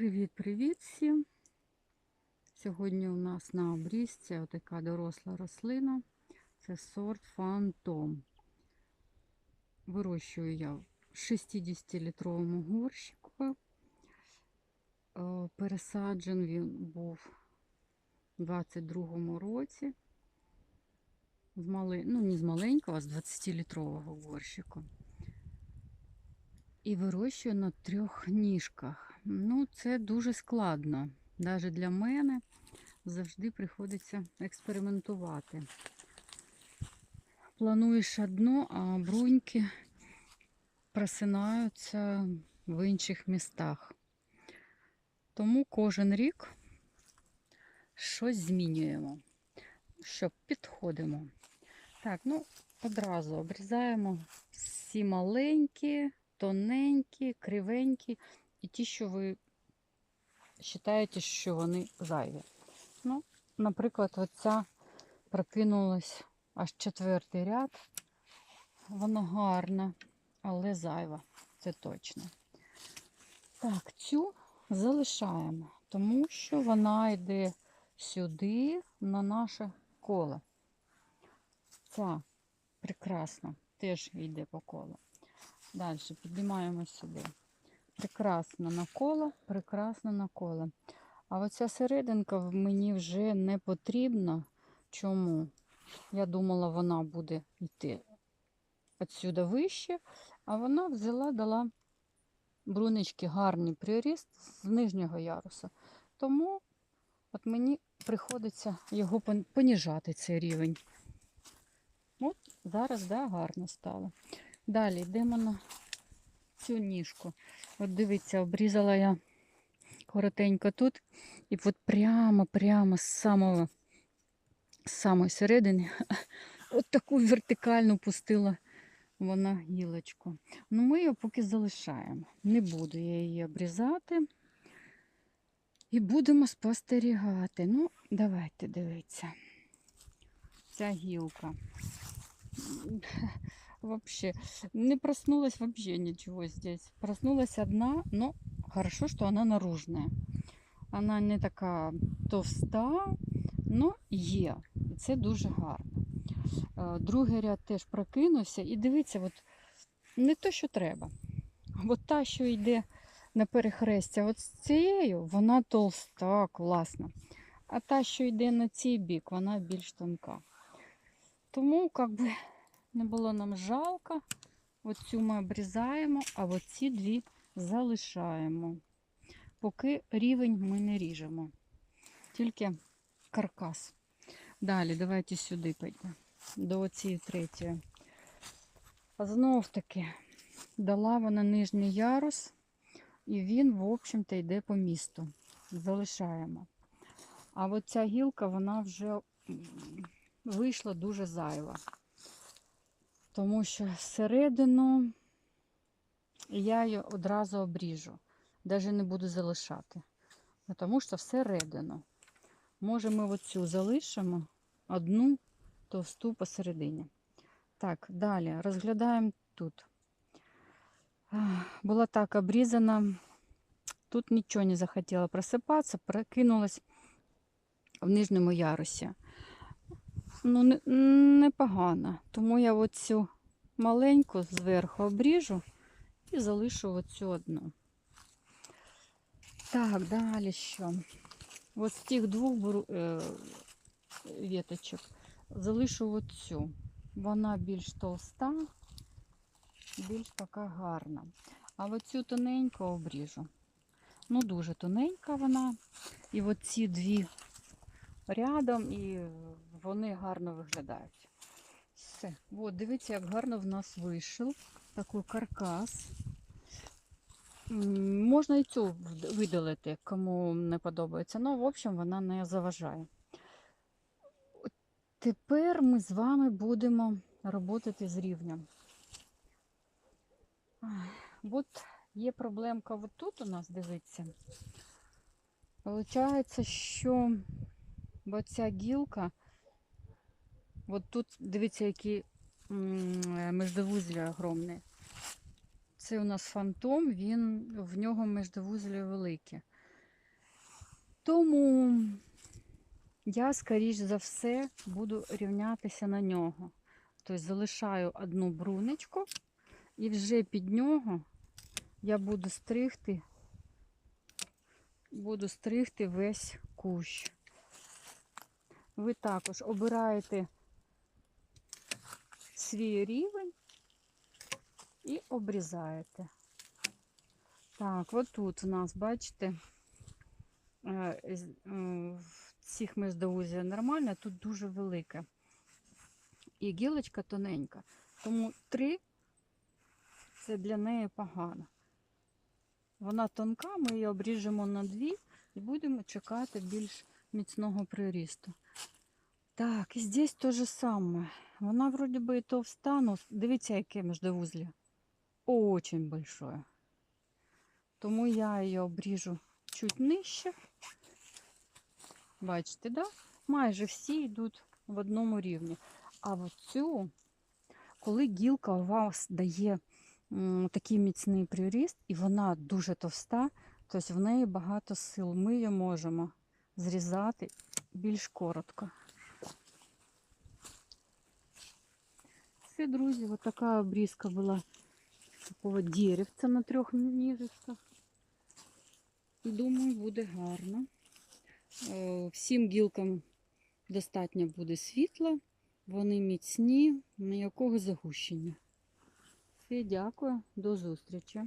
Привіт-привіт всім! Сьогодні у нас на обрізці отака доросла рослина. Це сорт фантом. Вирощую я в 60-літровому горщику. Е, Пересаджен він був у 22-му році. З мали... Ну, не з маленького, а з 20-літрового горщику. І вирощую на трьох ніжках. Ну, це дуже складно. Навіть для мене завжди приходиться експериментувати. Плануєш одно, а бруньки просинаються в інших містах. Тому кожен рік щось змінюємо, щоб підходимо. Так, ну, одразу обрізаємо всі маленькі, тоненькі, кривенькі і ті, що ви вважаєте, що вони зайві. Ну, наприклад, оця прокинулась аж четвертий ряд. Воно гарне, але зайва, це точно. Так, цю залишаємо, тому що вона йде сюди, на наше коло. Ця прекрасно теж йде по колу. Далі піднімаємо сюди. Прекрасно на коло, прекрасно на коло. А оця серединка мені вже не потрібна. Чому? Я думала, вона буде йти відсюди вище, а вона взяла, дала брунички гарний приріст з нижнього яруса. Тому от мені приходиться його пон- поніжати, цей рівень. От зараз да, гарно стало. Далі йдемо на цю ніжку. От дивіться, обрізала я коротенько тут. І от прямо-прямо з самого з самої середини от таку вертикальну пустила вона гілочку. Ну, ми її поки залишаємо. Не буду я її обрізати. І будемо спостерігати. Ну, давайте дивіться. Ця гілка. Вообще, не проснулась вообще ничего здесь. Проснулась одна, но хорошо, что она наружная. Она не така товста, но є. І це дуже гарно. Е, Другий ряд теж прокинувся. І дивіться, от не то, що треба. От та, що йде на перехрестя, от з цією, вона толста, класна. А та, що йде на цей бік, вона більш тонка. Тому, як би, не було нам жалко. Оцю ми обрізаємо, а оці дві залишаємо. Поки рівень ми не ріжемо. Тільки каркас. Далі, давайте сюди підемо. До цієї третьої. Знов таки дала вона нижній ярус, і він, в общем-то, йде по місту. Залишаємо. А от ця гілка, вона вже вийшла дуже зайва. Тому що всередину я її одразу обріжу. Навіть не буду залишати. Тому що всередину. Може, ми оцю залишимо одну товсту посередині. Так, далі розглядаємо тут. Була так обрізана. Тут нічого не захотіла просипатися, прокинулась в нижньому ярусі. Ну, не- Тому я оцю маленьку зверху обріжу і залишу оцю одну. Так, далі що? Ось з тих двох беру, е, віточок залишу оцю. Вона більш товста, більш така гарна. А оцю тоненьку обріжу. Ну, дуже тоненька вона. І оці дві рядом, і вони гарно виглядають. Все. От, дивіться, як гарно в нас вийшов такий каркас. Можна і цю видалити, кому не подобається. Ну, в общем, вона не заважає. Тепер ми з вами будемо роботи з рівнем. От є проблемка от тут у нас, дивіться. Получається, що бо ця гілка, от тут, дивіться, які междовузля огромні. Це у нас фантом, він в нього междовузлі великі. Тому я, скоріш за все, буду рівнятися на нього. Тобто залишаю одну брунечку і вже під нього я буду стригти, буду стригти весь кущ. Ви також обираєте свій рівень і обрізаєте. Так, от тут у нас, бачите, е, е, цих междоузія нормально, тут дуже велике. І гілочка тоненька. Тому три це для неї погано. Вона тонка, ми її обріжемо на дві і будемо чекати більш міцного прирісту. Так, і здесь те же саме. Вона вроді би і товста, но дивіться, яке междоузле. Очень большое. Тому я її обріжу чуть нижче. Бачите, да? Майже всі йдуть в одному рівні. А в цю, коли гілка у вас дає такий міцний приріст, і вона дуже товста, тобто в неї багато сил. Ми її можемо зрізати більш коротко. Все, друзі, от така обрізка була такого деревця на трьох ніжечках. Думаю, буде гарно. Е, Всім гілкам достатньо буде світла, вони міцні, ніякого загущення. Все, дякую, до зустрічі.